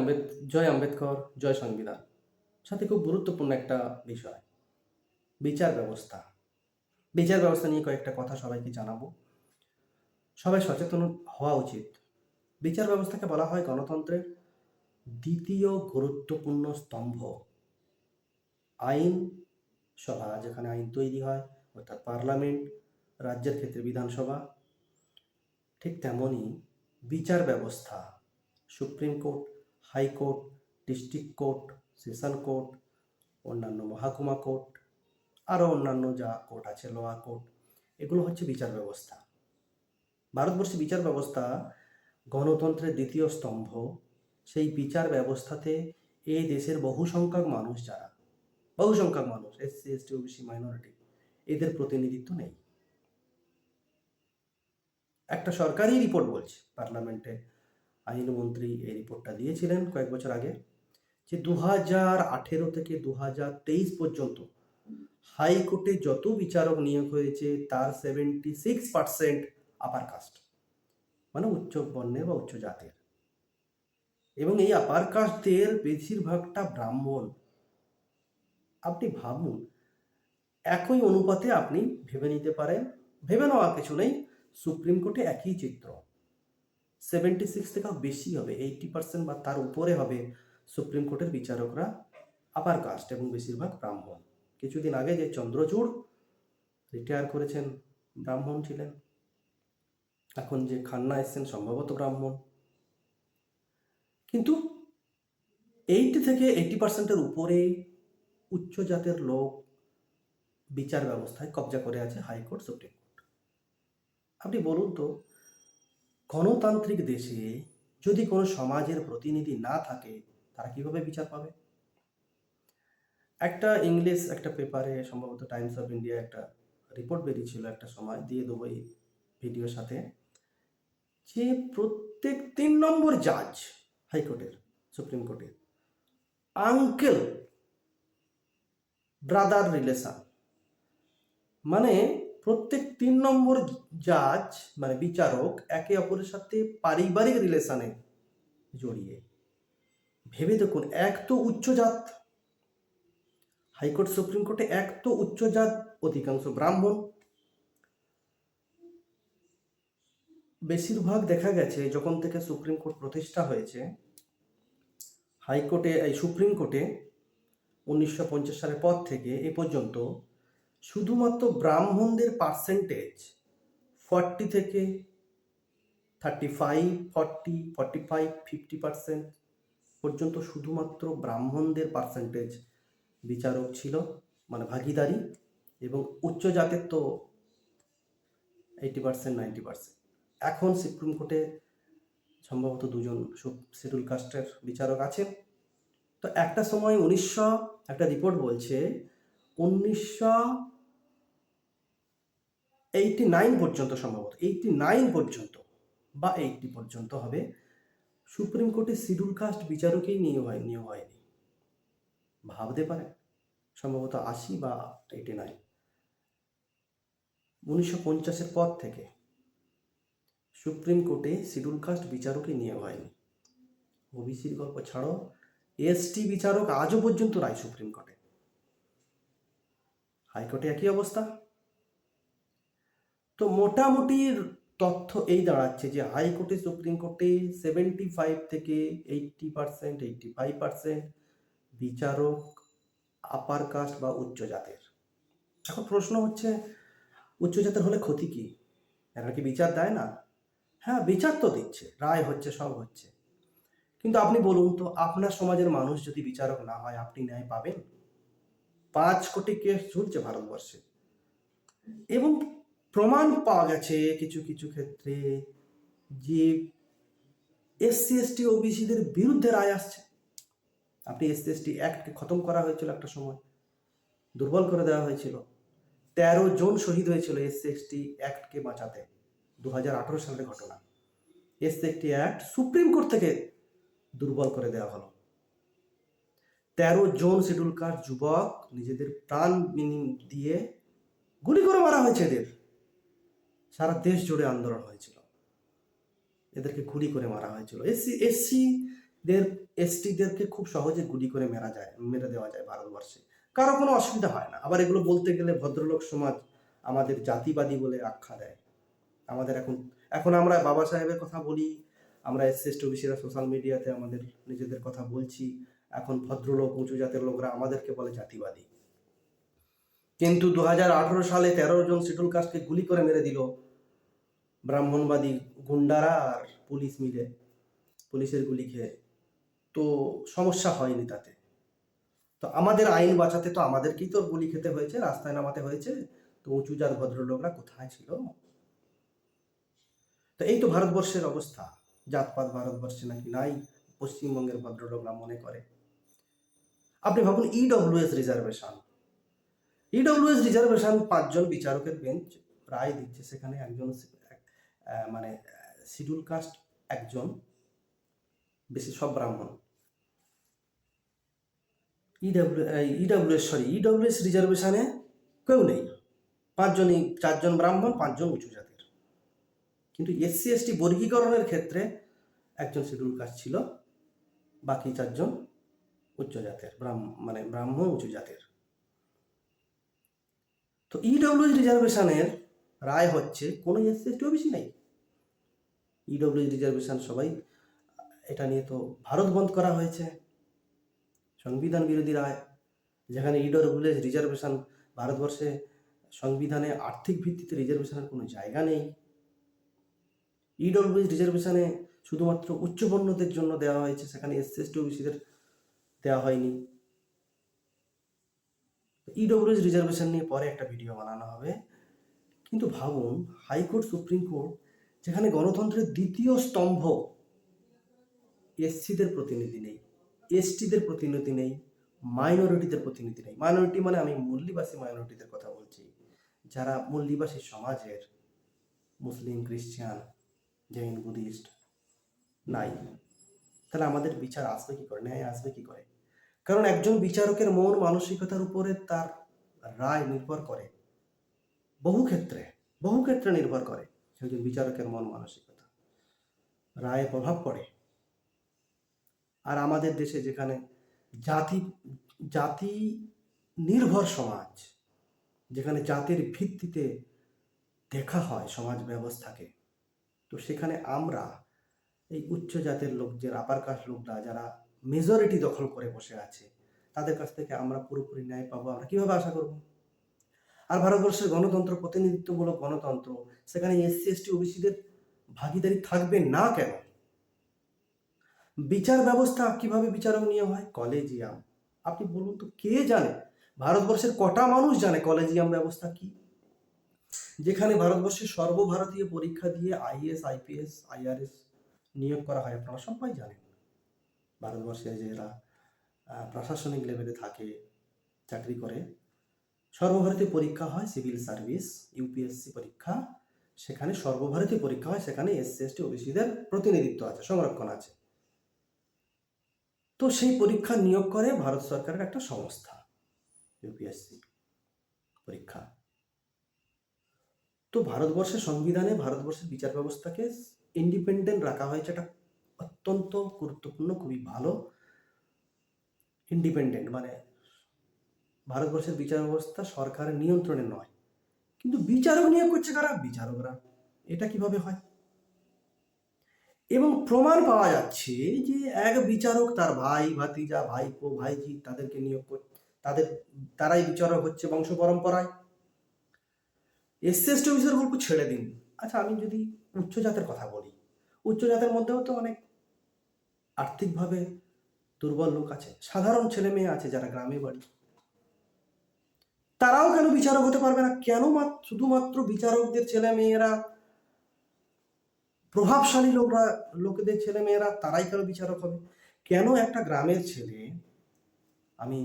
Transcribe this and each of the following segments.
আম্বেদ জয় আম্বেদকর জয় সংবিধান। সাথে খুব গুরুত্বপূর্ণ একটা বিষয়, বিচার ব্যবস্থা। বিচার ব্যবস্থা নিয়ে কয়েকটা কথা সবাইকে জানাব। সবাই সচেতন হওয়া উচিত। বিচার ব্যবস্থাকে বলা হয় গণতন্ত্রের দ্বিতীয় গুরুত্বপূর্ণ স্তম্ভ। আইন সভা, যেখানে আইন তৈরি হয়, অর্থাৎ পার্লামেন্ট, রাজ্যের ক্ষেত্রে বিধানসভা, ঠিক তেমনই বিচার ব্যবস্থা, supreme court high court district court, session court, অন্যান্য মহাকুমা কোর্ট আরও অন্যান্য যা কোর্ট আছে, লোয়ার কোর্ট, এগুলো হচ্ছে বিচার ব্যবস্থা। ভারতবর্ষে বিচার ব্যবস্থা গণতন্ত্রের দ্বিতীয় স্তম্ভ। সেই বিচার ব্যবস্থাতে এই দেশের বহু সংখ্যক মানুষ যারা বহু সংখ্যক মানুষ, এসসি, এসটি, ওবিসি, মাইনরিটি, এদের প্রতিনিধিত্ব নেই। একটা সরকারি রিপোর্ট বলছে পার্লামেন্টে আইনমন্ত্রী এই রিপোর্টটা দিয়েছিলেন কয়েক বছর আগে যে দু হাজার আঠেরো থেকে দু হাজার তেইশ পর্যন্ত হাইকোর্টে যত বিচারক নিয়োগ হয়েছে, তার seventy six percent upper caste মানে উচ্চ বর্ণের বা উচ্চ জাতের। এবং এই আপার কাস্টদের বেশিরভাগটা ব্রাহ্মণ। আপনি ভাবুন, একই অনুপাতে আপনি ভেবে নিতে পারেন, ভেবে নেওয়া কিছু নেই, সুপ্রিম কোর্টে একই চিত্র। সেভেন্টি সিক্স থেকেও বেশি হবে এইটি পার্সেন্ট বা তার উপরে হবে সুপ্রিম কোর্টের বিচারকরা আপার কাস্ট এবং বেশিরভাগ ব্রাহ্মণ। কিছুদিন আগে যে চন্দ্রচূড় রিটায়ার করেছেন, ব্রাহ্মণ ছিলেন। এখন যে খান্না এসছেন, সম্ভবত ব্রাহ্মণ। কিন্তু এইটি থেকে এইটি পার্সেন্টের উপরে উচ্চ জাতের লোক বিচার ব্যবস্থায় কবজা করে আছে হাইকোর্ট, সুপ্রিম কোর্ট। আপনি বলুন তো গণতান্ত্রিক দেশে যদি কোনো সমাজের প্রতিনিধি না থাকে, তারা কীভাবে বিচার পাবে? একটা ইংলিশ একটা পেপারে সম্ভবত টাইমস অফ ইন্ডিয়া একটা রিপোর্ট বেরিয়েছিল একটা সময়, দিয়ে দেবো এই ভিডিওর সাথে। যে প্রত্যেক তিন নম্বর জাজ হাইকোর্টের, সুপ্রিম কোর্টের আঙ্কেল ব্রাদার রিলেশন মানে প্রত্যেক তিন নম্বর জাজ মানে বিচারক, একে অপরের সাথে পারিবারিক রিলেশনে জড়িয়ে। ভেবে দেখুন, এক তো উচ্চজাত হাইকোর্ট, সুপ্রিম কোর্টে এক তো উচ্চজাত অধিকাংশ ব্রাহ্মণ। বেশিরভাগ দেখা গেছে, যখন থেকে সুপ্রিম কোর্ট প্রতিষ্ঠা হয়েছে, হাইকোর্টে, এই সুপ্রিম কোর্টে, উনিশশো পঞ্চাশ সালের পর থেকে এ পর্যন্ত শুধুমাত্র ব্রাহ্মণদের পার্সেন্টেজ ফর্টি থেকে thirty five forty forty five fifty percent পর্যন্ত শুধুমাত্র ব্রাহ্মণদের পার্সেন্টেজ বিচারক ছিল মানে ভাগিদারি এবং উচ্চ জাতের তো এইটি পার্সেন্ট নাইনটি পার্সেন্ট এখন সুপ্রিম কোর্টে সম্ভবত দুজন শিডিউল কাস্টের বিচারক আছেন। তো একটা সময় উনিশশো, একটা রিপোর্ট বলছে, উনিশশো এইটি নাইন পর্যন্ত সম্ভবত এইটি নাইন পর্যন্ত বা এইটি পর্যন্ত হবে। সুপ্রিম কোর্টে শিডিউল কাস্ট বিচারকেই নিয়োগ হয়, নিয়োগ হয়নি। ভাবতে পারে সম্ভবত আশি বা এইটি নাইন উনিশশো পঞ্চাশের পর থেকে সুপ্রিম কোর্টে শিডিউল কাস্ট বিচারকই নিয়োগ হয়নি। ওবিসির গল্প ছাড়াও এসটি বিচারক আজও পর্যন্ত নাই সুপ্রিম কোর্টে। হাইকোর্টে একই অবস্থা। তো মোটামুটি তথ্য এই দাঁড়াচ্ছে যে হাইকোর্টে, সুপ্রিম কোর্টে সেভেন্টি ফাইভ থেকে eighty percent eighty five percent বিচারক আপার কাস্ট বা উচ্চ জাতের। এখন প্রশ্ন হচ্ছে, উচ্চ জাতের হলে ক্ষতি কি? এরা কি বিচার দেয় না? হ্যাঁ বিচার তো দিচ্ছে, রায় হচ্ছে, সব হচ্ছে। কিন্তু আপনি বলুন তো, আপনার সমাজের মানুষ যদি বিচারক না হয়, আপনি ন্যায় পাবেন? পাঁচ কোটি কেস ঝুলছে ভারতবর্ষে। এবং প্রমাণ পাওয়া গেছে কিছু কিছু ক্ষেত্রে যে এসসি এসটি ওবিসিদের বিরুদ্ধে রায় আসছে। আপনি এসসি এসটি অ্যাক্টকে খতম করা হয়েছিল একটা সময়, দুর্বল করে দেওয়া হয়েছিল। তেরো জন শহীদ হয়েছিল এসসি এসটি অ্যাক্টকে বাঁচাতে দু হাজার আঠেরো সালের ঘটনা। এসসি একটি অ্যাক্ট সুপ্রিম কোর্ট থেকে দুর্বল করে দেওয়া হলো। তেরো জন শিডিউল যুবক নিজেদের প্রাণ দিয়ে গুলি করে মারা হয়েছে এদের। সারা দেশ জুড়ে আন্দোলন হয়েছিল। এদেরকে গুলি করে মারা হয়েছিল। এসসি এসসিদের এসটিদেরকে খুব সহজে গুলি করে মেরা যায়, মেরে দেওয়া যায় ভারতবর্ষে। কারও কোনো অসুবিধা হয় না। আবার এগুলো বলতে গেলে ভদ্রলোক সমাজ আমাদের জাতিবাদী বলে আখ্যা দেয়। আমাদের এখন এখন আমরা বাবা সাহেবের কথা বলি, আমরা এস ওবিসিরা সোশ্যাল মিডিয়াতে আমাদের নিজেদের কথা বলছি। এখন ভদ্রলোক, উঁচু জাতের লোকরা আমাদেরকে বলে জাতিবাদী। কিন্তু দু হাজার আঠারো সালে তেরো জন শিডুল কাস্টকে গুলি করে মেরে দিল। ব্রাহ্মণবাদী গুন্ডারা আর পুলিশ মিলে, পুলিশের গুলি খেয়ে। তো সমস্যা হয়নি তাতে। তো আমাদের আইন বাঁচাতে তো আমাদেরকেই তো গুলি খেতে হয়েছে, রাস্তায় নামাতে হয়েছে। তো উঁচু জাত ভদ্রলোকরা কোথায় ছিল? তো এই তো ভারতবর্ষের অবস্থা। জাতপাত ভারতবর্ষে নাকি নাই, পশ্চিমবঙ্গের ভদ্রলোকরা মনে করে। আপনি ভাবুন ইডব্লিউএস রিজার্ভেশন ইডব্লিউএস রিজার্ভেশন পাঁচজন বিচারকের বেঞ্চ রায় দিচ্ছে, সেখানে একজন মানে শিডিউল কাস্ট একজন, বেশি সব ব্রাহ্মণ। ইডব্লিউ ইডব্লিউএস সরি ইডব্লিউএস রিজার্ভেশনে কেউ নেই। পাঁচজনই, চারজন ব্রাহ্মণ, পাঁচজন উঁচু জাতির। কিন্তু এসসি এসটি বর্গীকরণের ক্ষেত্রে একজন শিডিউল কাস্ট ছিল, বাকি চারজন উচ্চ জাতের মানে ব্রাহ্মণ উঁচু জাতের। তো ইডব্লিউএস রিজার্ভেশনের রায় হচ্ছে, কোনো এসসি এসটি ওবিসি নেই। ইডব্লিউএস রিজার্ভেশন সবাই, এটা নিয়ে তো ভারত বন্ধ করা হয়েছে। সংবিধান বিরোধী রায়, যেখানে ইডব্লিউএস রিজার্ভেশন ভারতবর্ষে সংবিধানে আর্থিক ভিত্তিতে রিজার্ভেশনের কোনো জায়গা নেই। ইডব্লিউএস রিজার্ভেশনে শুধুমাত্র উচ্চবর্ণদের জন্য দেওয়া হয়েছে, সেখানে এসসি এসটি ওবিসিদের দেওয়া হয়নি। ইডব্লিউএস রিজার্ভেশন নিয়ে পরে একটা ভিডিও বানানো হবে। কিন্তু ভাবুন, হাইকোর্ট, সুপ্রিম কোর্ট, যেখানে গণতন্ত্রের দ্বিতীয় স্তম্ভ, এসসিদের প্রতিনিধি নেই, এসটিদের প্রতিনিধি নেই, মাইনরিটিদের প্রতিনিধি নেই। মাইনরিটি মানে আমি মূল্যবাসী মাইনরিটিদের কথা বলছি, যারা মূল্যবাসী সমাজের মুসলিম, খ্রিস্টান, জৈন, বুদ্ধিস্ট নাই। তাহলে আমাদের বিচার আসবে কি করে? ন্যায় আসবে কি করে? কারণ একজন বিচারকের মন মানসিকতার উপরে তার রায় নির্ভর করে। বহু ক্ষেত্রে বহু ক্ষেত্রে নির্ভর করে একজন বিচারকের মন মানসিকতা। রায়ে প্রভাব পড়ে। আর আমাদের দেশে যেখানে জাতি জাতি নির্ভর সমাজ, যেখানে জাতির ভিত্তিতে দেখা হয় সমাজ ব্যবস্থাকে, তো সেখানে আমরা এই উচ্চ জাতের লোক, যে আপার কাস্ট লোকরা, যারা মেজরিটি দখল করে বসে আছে, তাদের কাছ থেকে আমরা পুরোপুরি ন্যায় পাবো। আমরা কীভাবে আশা করব? আর ভারতবর্ষের গণতন্ত্র, প্রতিনিধিত্বমূলক গণতন্ত্র, সেখানে এসসি, এসটি, ওবিসিদের ভাগিদারি থাকবে না কেন? বিচার ব্যবস্থা কীভাবে বিচারক নিয়োগ হয়? কলেজিয়াম। আপনি বলুন তো, কে জানে? ভারতবর্ষের কটা মানুষ জানে কলেজিয়াম ব্যবস্থা কি? যেখানে ভারতবর্ষের সর্বভারতীয় পরীক্ষা দিয়ে আইএস আইপিএস, আইআরএস নিয়োগ করা হয়, আপনারা সবাই জানেন। ভারতবর্ষে যারা প্রশাসনিক লেভেলে থাকে, চাকরি করে সর্বভারতীয় পরীক্ষা হয় সিভিল সার্ভিস, ইউপিএসসি পরীক্ষা। সেখানে সর্বভারতীয় পরীক্ষা হয়, সেখানে এসসি, এসটি ওবিসিদের প্রতিনিধিত্ব আছে, সংরক্ষণ আছে। তো সেই পরীক্ষা নিয়োগ করে ভারত সরকারের একটা সংস্থা, ইউপিএসসি পরীক্ষা। তো ভারতবর্ষের সংবিধানে, ভারতবর্ষের বিচার ব্যবস্থাকে ইন্ডিপেন্ডেন্ট রাখা হয়েছে এটা অত্যন্ত গুরুত্বপূর্ণ, খুবই ভালো ইন্ডিপেন্ডেন্ট মানে ভারতবর্ষের বিচার ব্যবস্থা সরকারের নিয়ন্ত্রণে নয়। কিন্তু বিচারক নিয়োগ করছে কারা? বিচারকরা। এটা কীভাবে হয়? এবং প্রমাণ পাওয়া যাচ্ছে যে এক বিচারক তার ভাই, ভাতিজা, ভাইপো ভাইজি তাদেরকে নিয়োগ করছে তাদের, তারাই বিচারক হচ্ছে বংশ পরম্পরায় এসসি, এসটি অফিসের গল্প ছেড়ে দিন। আচ্ছা আমি যদি উচ্চ জাতের কথা বলি, উচ্চ জাতের মধ্যেও তো অনেক আর্থিকভাবে দুর্বল লোক আছে। সাধারণ ছেলে মেয়ে আছে যারা গ্রামে বাড়ি। তারাও কেন বিচারক হতে পারবে না? কেন মাত্র শুধুমাত্র বিচারকদের ছেলে মেয়েরা প্রভাবশালী লোকরা, লোকেদের ছেলে মেয়েরা তারাই কেন বিচারক হবে? কেন একটা গ্রামের ছেলে, আমি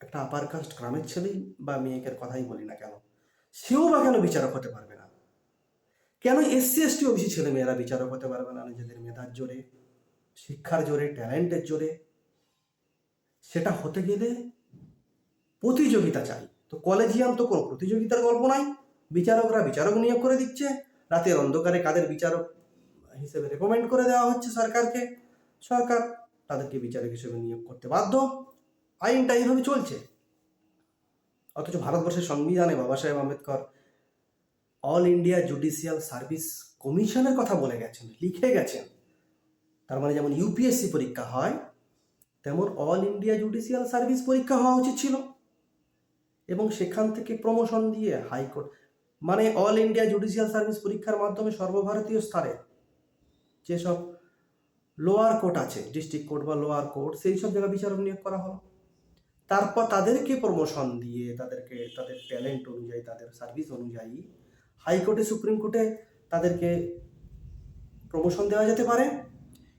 একটা আপার কাস্ট গ্রামের ছেলেই বা মেয়েকের কথাই বলি না কেন, সেও বা কেন বিচারক হতে পারবে না? কেন এসসি এসটি ওবিসি ছেলে মেয়েরা বিচারক হতে পারবে না নিজেদের মেধার জোরে, শিক্ষার জোরে, ট্যালেন্টের জোরে? সেটা হতে গেলে প্রতিযোগিতা চাই। তো কলেজিয়াম তো কোনো প্রতিযোগিতার গল্প নাই। বিচারকরা বিচারক নিয়োগ করে দিচ্ছে। রাতের অন্ধকারে কাদের বিচারক হিসেবে রেকমেন্ড করে দেওয়া হচ্ছে সরকারকে। সরকার তাদেরকে বিচারক হিসেবে নিয়োগ করতে বাধ্য। আইনটা এইভাবে চলছে। অথচ ভারতবর্ষের সংবিধানে Babasaheb Ambedkar all India judicial service কমিশনের কথা বলে গেছেন, লিখে গেছেন। তার মানে যেমন ইউপিএসসি পরীক্ষা হয়, তেমন অল ইন্ডিয়া জুডিশিয়াল সার্ভিস পরীক্ষা হওয়া উচিত ছিল। এবং সেখান থেকে প্রমোশন দিয়ে হাইকোর্ট মানে অল ইন্ডিয়া জুডিশিয়াল সার্ভিস পরীক্ষার মাধ্যমে সর্বভারতীয় স্তরে যেসব লোয়ার কোর্ট আছে ডিস্ট্রিক্ট কোর্ট বা লোয়ার কোর্ট সেই সব জায়গায় বিচারক নিয়োগ করা হলো। তারপর তাদেরকে প্রমোশন দিয়ে, তাদেরকে, তাদের ট্যালেন্ট অনুযায়ী, তাদের সার্ভিস অনুযায়ী হাইকোর্টে সুপ্রিম কোর্টে তাদেরকে প্রমোশন দেওয়া যেতে পারে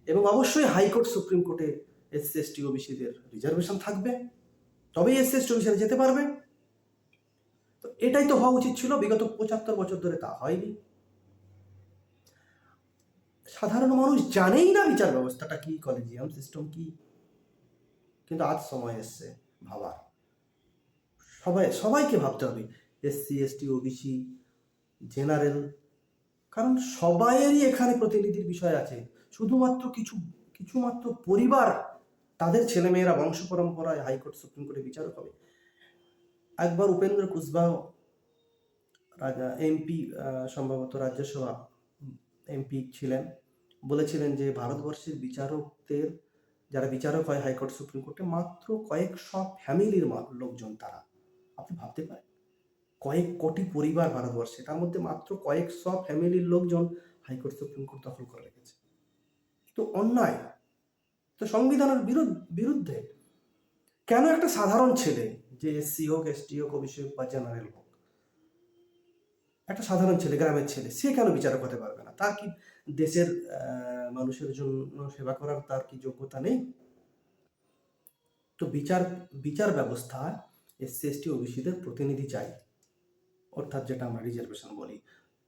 এবং অবশ্যই হাইকোর্ট সুপ্রিম কোর্টে এসসি এসটি ওবিসিদের রিজার্ভেশন থাকবে। তবেই এসসি এসটি ওবিসিরা যেতে পারবে। এটাই তো হওয়া উচিত ছিল, বিগত পঁচাত্তর বছর ধরে তা হয়নি। সাধারণ মানুষ জানেই না বিচার ব্যবস্থাটা কি, কলেজিয়াম সিস্টেম কি। কিন্তু আজ সময় এসছে ভাবার। সবাই, সবাইকে ভাবতে হবে, এসসি, এসটি, ওবিসি, জেনারেল, কারণ সবাইয়েরই এখানে প্রতিনিধির বিষয় আছে। শুধুমাত্র কিছু, কিছুমাত্র পরিবার, তাদের ছেলেমেয়েরা বংশ পরম্পরায় হাইকোর্ট, সুপ্রিম কোর্টে বিচারক হবে। একবার উপেন্দ্র কুশবাহ রাজা এমপি সম্ভবত রাজ্যসভা এমপি ছিলেন, বলেছিলেন যে ভারতবর্ষের বিচারকদের, যারা বিচারক হয় হাইকোর্ট, সুপ্রিম কোর্টে, মাত্র কয়েকশো ফ্যামিলির লোকজন তারা। আপনি ভাবতে পারেন, কয়েক কোটি পরিবার ভারতবর্ষে, তার মধ্যে মাত্র কয়েকশো ফ্যামিলির লোকজন হাইকোর্ট, সুপ্রিম কোর্ট দখল করে রেখেছে। তো অন্যায়। তো সংবিধানের বিরুদ্ধ, বিরুদ্ধে কেন একটা সাধারণ ছেলে, যে এসসি হোক, এসটি হোক, ওবিসি হোক বা জেনারেল হোক, একটা সাধারণ ছেলে, গ্রামের ছেলে, সে কেন বিচারক হতে পারবে না? তার কি দেশের মানুষের জন্য সেবা করার তার কি যোগ্যতা নেই? তো বিচার বিচার ব্যবস্থা এসসি, এসটি, ওবিসিদের প্রতিনিধি চাই। অর্থাৎ যেটা আমরা রিজার্ভেশন বলি।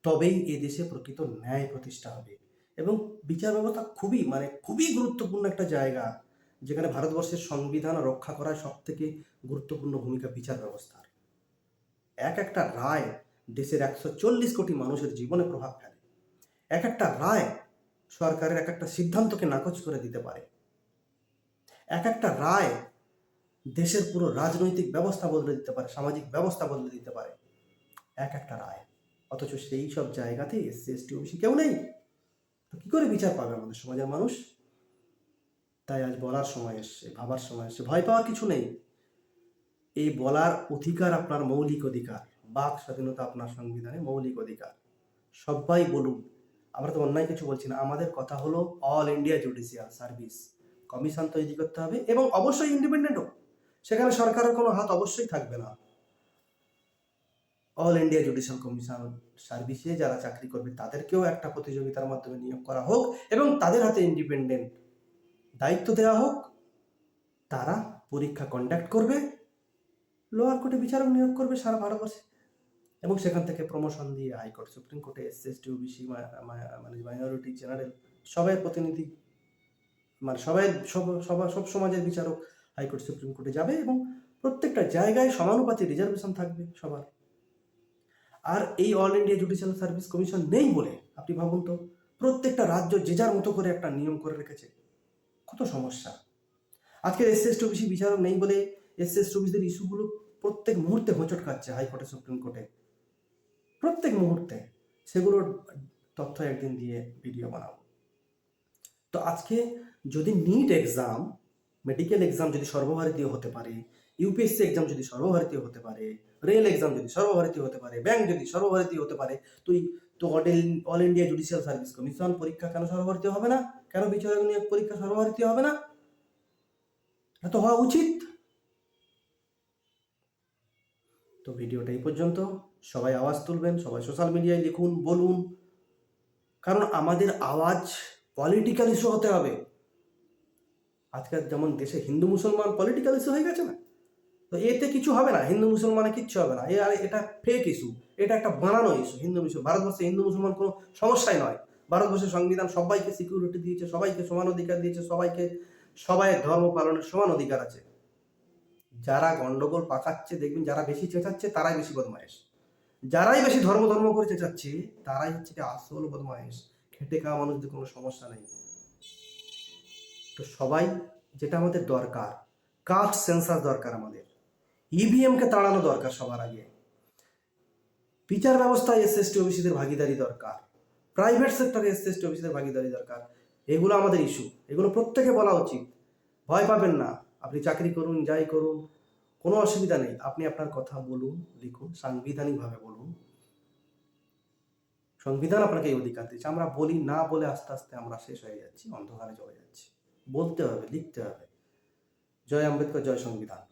তবেই এ দেশে প্রকৃত ন্যায় প্রতিষ্ঠা হবে। এবং বিচার ব্যবস্থা খুবই মানে খুবই গুরুত্বপূর্ণ একটা জায়গা। যেখানে ভারতবর্ষের সংবিধান রক্ষা করার সব থেকে গুরুত্বপূর্ণ ভূমিকা বিচার ব্যবস্থার। এক একটা রায় দেশের একশো চল্লিশ কোটি মানুষের জীবনে প্রভাব ফেলে। এক একটা রায় সরকারের এক একটা সিদ্ধান্তকে নাকচ করে দিতে পারে। এক একটা রায় দেশের পুরো রাজনৈতিক ব্যবস্থা বদলে দিতে পারে, সামাজিক ব্যবস্থা বদলে দিতে পারে। এক একটা রায়। অথচ সেই সব জায়গাতে এসসি, এসটি, ওবিসি কেউ নেই। তো কি করে বিচার পাবে আমাদের সমাজের মানুষ? তাই আজ বলার সময় এসছে, ভাবার সময় এসছে। ভয় পাওয়ার কিছু নেই। এই বলার অধিকার আপনার মৌলিক অধিকার, বাক স্বাধীনতা আপনার সংবিধানে মৌলিক অধিকার। সবাই বলুন, আমরা তো অন্যায় কিছু বলছি না। আমাদের কথা হলো all India judicial service commission তৈরি করতে হবে এবং অবশ্যই ইন্ডিপেন্ডেন্ট হোক সেখানে সরকারের কোনো হাত অবশ্যই থাকবে না। অল ইন্ডিয়া জুডিশিয়াল কমিশন সার্ভিসে যারা চাকরি করবে, তাদেরকেও একটা প্রতিযোগিতার মাধ্যমে নিয়োগ করা হোক এবং তাদের হাতে ইন্ডিপেন্ডেন্ট দায়িত্ব দেওয়া হোক, তারা পরীক্ষা কন্ডাক্ট করবে লোয়ার কোর্টে বিচারক নিয়োগ করবে সারা ভারতবর্ষে। এবং সেখান থেকে প্রমোশন দিয়ে হাইকোর্ট সুপ্রিম কোর্টে এস এস টি ওবিসি মানে মাইনরিটি জেনারেল সবাই প্রতিনিধি মানে সবাই সব সবার সব সমাজের বিচারক হাইকোর্ট সুপ্রিম কোর্টে যাবে এবং প্রত্যেকটা জায়গায় সমানুপাতি রিজার্ভেশন থাকবে সবার। আর এই all India judicial service commission নেই বলে আপনি ভাবুন তো, প্রত্যেকটা রাজ্য যে যার মতো করে একটা নিয়ম করে রেখেছে। কত সমস্যা? আজকে এস এস ওবিসি বিচারক নেই বলে এস এস ওবিসিদের ইস্যুগুলো প্রত্যেক মুহূর্তে হোঁচট খাচ্ছে হাইকোর্টে, সুপ্রিম কোর্টে। প্রত্যেক মুহূর্তে। সেগুলোর তথ্য একদিন দিয়ে ভিডিও বানাবো। তো আজকে যদি নিট এক্সাম মেডিকেল এক্সাম যদি সর্বভারতীয় হতে পারে ইউপিএসসি এক্সাম যদি সর্বভারতীয় হতে পারে রেল এক্সাম যদি সর্বভারতীয় হতে পারে ব্যাংক যদি সর্বভারতীয় হতে পারে তুই তো all India judicial service commission পরীক্ষা কেন সর্বভারতীয় হবে না? কেন বিচারক নিয়োগ পরীক্ষা সর্বভারতীয় হবে না? এটা তো হওয়া উচিত? তো ভিডিওটা এই পর্যন্ত। সবাই আওয়াজ তুলবেন, সবাই সোশ্যাল মিডিয়ায় লিখুন, বলুন। কারণ আমাদের আওয়াজ পলিটিক্যাল ইস্যু হতে হবে। আজকাল যেমন দেশে হিন্দু মুসলমান পলিটিক্যাল ইস্যু হয়ে গেছে না? তো এতে কিছু হবে না, হিন্দু মুসলমানে কিচ্ছু হবে না। এ আর এটা ফেক ইস্যু এটা একটা বানানো ইস্যু হিন্দু মুসলমান ভারতবর্ষে হিন্দু মুসলমান কোনো সমস্যাই নয়। ভারতবর্ষের সংবিধান সবাইকে সিকিউরিটি দিয়েছে, সবাইকে সমান অধিকার দিয়েছে, সবাইকে, সবাই ধর্ম পালনের সমান অধিকার আছে। যারা গন্ডগোল পাকাচ্ছে, দেখবেন যারা বেশি চেঁচাচ্ছে, তারাই বেশি বদমায়েশ। যারাই বেশি ধর্ম ধর্ম করে চেঁচাচ্ছে, তারাই হচ্ছে কি আসল বদমায়েশ। খেটে খাওয়া মানুষদের কোনো সমস্যা নেই। তো সবাই, যেটা আমাদের দরকার কাস্ট সেন্সার দরকার আমাদের। ইভিএমকে তাড়ানো দরকার সবার আগে। বিচার ব্যবস্থায় এস এসটি ওবিসিদের ভাগিদারি দরকার। প্রাইভেট সেক্টরে এস এসটি ওবিসিদের ভাগিদারি দরকার। এগুলো আমাদের ইস্যু এগুলো প্রত্যেকে বলা উচিত। ভয় পাবেন না। আপনি চাকরি করুন, যাই করুন, কোনো অসুবিধা নেই। আপনি আপনার কথা বলুন, লিখুন, সাংবিধানিকভাবে বলুন। সংবিধান আপনাকে এই অধিকার দিচ্ছে। আমরা বলি, না বলে আস্তে আস্তে আমরা শেষ হয়ে যাচ্ছি, অন্ধকারে চলে যাচ্ছি। বলতে হবে, লিখতে হবে। জয় আম্বেদকর, জয় সংবিধান।